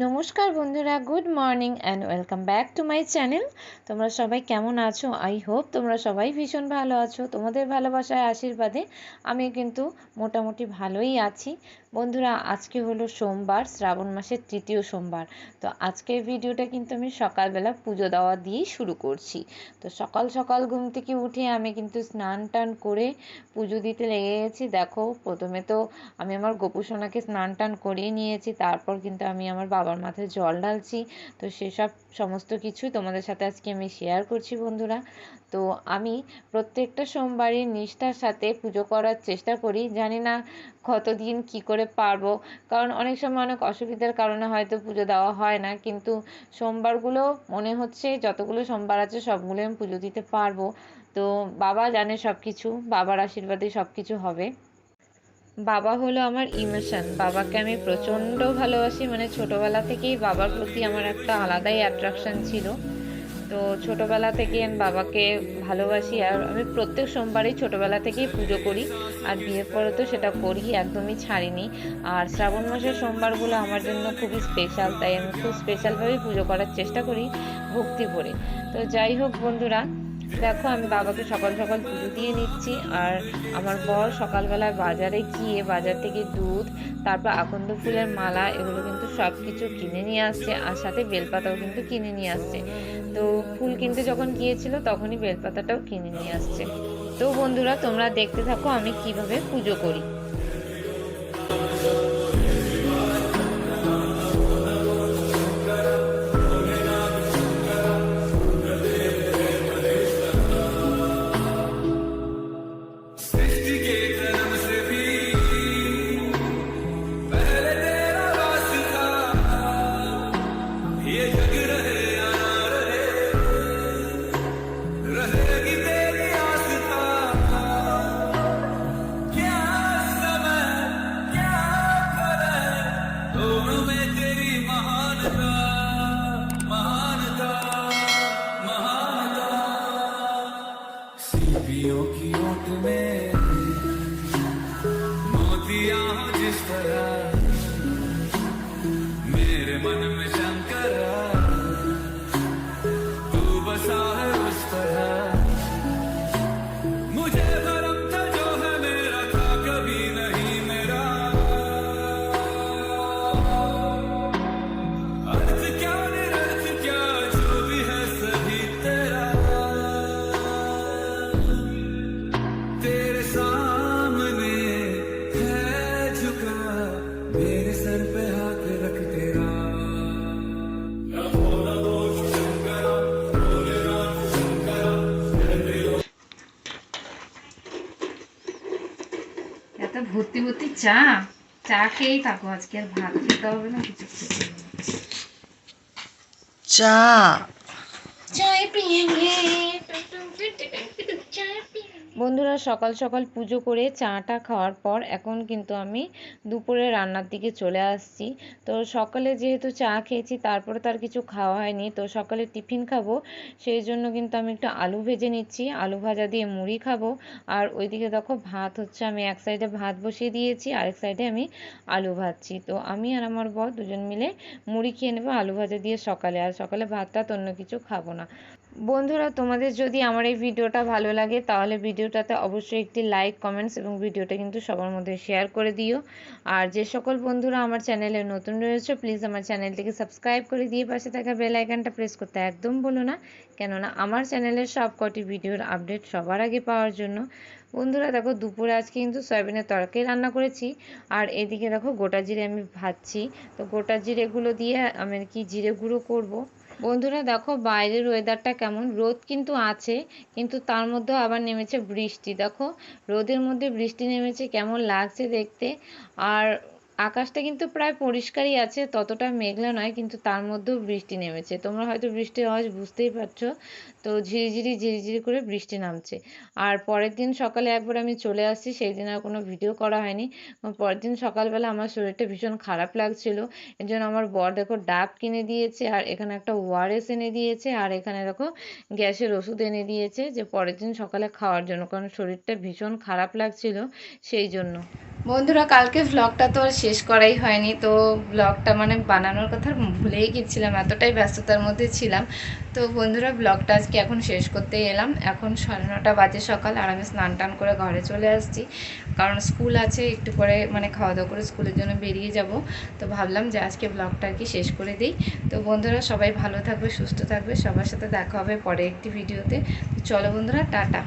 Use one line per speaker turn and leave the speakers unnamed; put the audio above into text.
no নমস্কার বন্ধুরা, good morning and welcome back to my channel তোমরা সবাই কেমন আছো? আই হোপ তোমরা সবাই ভীষণ ভালো আছো। তোমাদের ভালোবাসায় আশীর্বাদে আমি কিন্তু মোটামুটি ভালোই আছি। বন্ধুরা, আজকে হলো সোমবার, শ্রাবণ মাসের তৃতীয় সোমবার। তো আজকের ভিডিওটা কিন্তু আমি সকালবেলা পুজো দেওয়া দিয়েই শুরু করছি। তো সকাল সকাল ঘুম থেকে উঠে আমি কিন্তু স্নান টান করে পুজো দিতে লেগে গেছি। দেখো, প্রথমে তো আমি আমার গোপুসোনাকে স্নান টান করিয়ে নিয়েছি, তারপর কিন্তু আমি আমার বাবার মাথায় জল ঢালছি। তো সেসব সমস্ত কিছুই তোমাদের সাথে আজকে আমি শেয়ার করছি বন্ধুরা। তো আমি প্রত্যেকটা সোমবারই নিষ্ঠার সাথে পুজো করার চেষ্টা করি। জানি না কতদিন কি করে পারব। কারণ অনেক সময় অনেক অসুবিধার কারণে হয়তো পুজো দেওয়া হয় না। কিন্তু সোমবারগুলো মনে হচ্ছে যতগুলো সোমবার আছে সবগুলো আমি পুজো দিতে পারব। তো বাবা জানে সব কিছু বাবার আশীর্বাদে সব কিছু হবে। বাবা হলো আমার ইমোশন বাবাকে আমি প্রচণ্ড ভালোবাসি মানে ছোটোবেলা থেকেই বাবার প্রতি আমার একটা আলাদাই অ্যাট্রাকশান ছিল। তো ছোটোবেলা থেকে আমি বাবাকে ভালোবাসি, আর আমি প্রত্যেক সোমবারই ছোটোবেলা থেকেই পুজো করি, আর বিয়ের পরে তো সেটা করি, একদমই ছাড়িনি। আর শ্রাবণ মাসের সোমবারগুলো আমার জন্য খুবই স্পেশাল তাই আমি খুব স্পেশালভাবেই পুজো করার চেষ্টা করি, ভক্তি ভরে তো যাই হোক বন্ধুরা দেখো, আমি বাবাকে সকাল সকাল পুজো দিয়ে নিচ্ছি। আর আমার বর সকালবেলায় বাজারে গিয়ে বাজার থেকে দুধ, তারপর আকন্দ ফুলের মালা, এগুলো কিন্তু সব কিছু কিনে নিয়ে আসছে। আর সাথে বেলপাতাও কিন্তু কিনে নিয়ে আসছে। তো ফুল কিনতে যখন গিয়েছিল, তখনই বেলপাতাটাও কিনে নিয়ে আসছে। তো বন্ধুরা, তোমরা দেখতে থাকো আমি কীভাবে পুজো করি।
सीपियों की ओट में मोतिया जिस तरह
ভর্তি ভর্তি চা। চা খেয়েই থাকো আজকে আর ভাত খেতে হবে না কিছু চা।
চা
চায় পিয়েঙ্গে বন্ধুরা সকাল সকাল পুজো করে চাটা খাওয়ার পর এখন কিন্তু আমি দুপুরে রান্নার দিকে চলে আসছি। তো সকালে যেহেতু চা খেয়েছি, তারপরে তার কিছু খাওয়া হয়নি। তো সকালে টিফিন খাব, সেই জন্য কিন্তু আমি একটু আলু ভেজে নিচ্ছি। আলু ভাজা দিয়ে মুড়ি খাব। আর ওইদিকে দেখো ভাত হচ্ছে, আমি এক সাইডে ভাত বসিয়ে দিয়েছি, আরেক সাইডে আমি আলু ভাজছি। তো আমি আর আমার বর দুজন মিলে মুড়ি খেয়ে নেব, আলু ভাজা দিয়ে সকালে। আর সকালে ভাতটা অন্য কিছু খাব না। বন্ধুরা, তোমাদের যদি আমার এই ভিডিওটা ভালো লাগে, তাহলে ভিডিওটাতে অবশ্যই একটি লাইক কমেন্টস এবং ভিডিওটা কিন্তু সবার মধ্যে শেয়ার করে দিও। আর যে সকল বন্ধুরা আমার চ্যানেলে নতুন রয়েছে প্লিজ আমার চ্যানেলটিকে সাবস্ক্রাইব করে দিয়ে পাশে থাকা বেল আইকনটা প্রেস করতে একদম বলো না। কেননা, আমার চ্যানেলের সব কটি ভিডিওর আপডেট সবার আগে পাওয়ার জন্য। বন্ধুরা, দেখো, দুপুরে আজকে কিন্তু সয়াবিনের তরকারি রান্না করেছি। আর এদিকে দেখো, গোটা জিরে আমি ভাজছি। তো গোটা জিরেগুলো দিয়ে আমি কি জিরে গুঁড়ো করব। বন্ধুরা দেখো বাইরের ওয়েদারটা কেমন? রোদ কিন্তু আছে, কিন্তু তার মধ্যেও আবার নেমেছে বৃষ্টি। দেখো, রোদের মধ্যে বৃষ্টি নেমেছে, কেমন লাগছে দেখতে। আর আকাশটা কিন্তু প্রায় পরিষ্কারই আছে, ততটা মেঘলা নয়, কিন্তু তার মধ্যেও বৃষ্টি নেমেছে। তোমরা হয়তো বৃষ্টির আওয়াজ বুঝতেই পারছ। তো ঝিরিঝিরি ঝিরিঝিরি করে বৃষ্টি নামছে। আর পরের দিন সকালে একবার আমি চলে আসছি, সেই দিন আর কোনো ভিডিও করা হয়নি। পরের দিন সকালবেলা আমার শরীরটা ভীষণ খারাপ লাগছিল। এর জন্য আমার বর দেখো ডাব কিনে দিয়েছে, আর এখানে একটা ওআরএস এনে দিয়েছে, আর এখানে দেখো গ্যাসের ওষুধ এনে দিয়েছে যে পরের দিন সকালে খাওয়ার জন্য, কারণ শরীরটা ভীষণ খারাপ লাগছিল সেই জন্য।
বন্ধুরা কালকে ভ্লগটা তো আর শেষ করাই হয়নি, তো ব্লগটা মানে বানানোর কথা ভুলেই গেছিলাম, এতটাই ব্যস্ততার মধ্যে ছিলাম। তো বন্ধুরা ব্লগটা আজকে এখন শেষ করতে এলাম। এখন সাড়ে নটা বাজে সকাল, আর আমি স্নান টান করে ঘরে চলে আসছি। কারণ স্কুল আছে, একটু করে মানে খাওয়া দাওয়া করে স্কুলের জন্য বেরিয়ে যাব। তো ভাবলাম যে আজকে ব্লগটা আর কি শেষ করে দিই। তো বন্ধুরা, সবাই ভালো থাকবে, সুস্থ থাকবে। সবার সাথে দেখা হবে পরে একটি ভিডিওতে তো চলো বন্ধুরা, টাটা।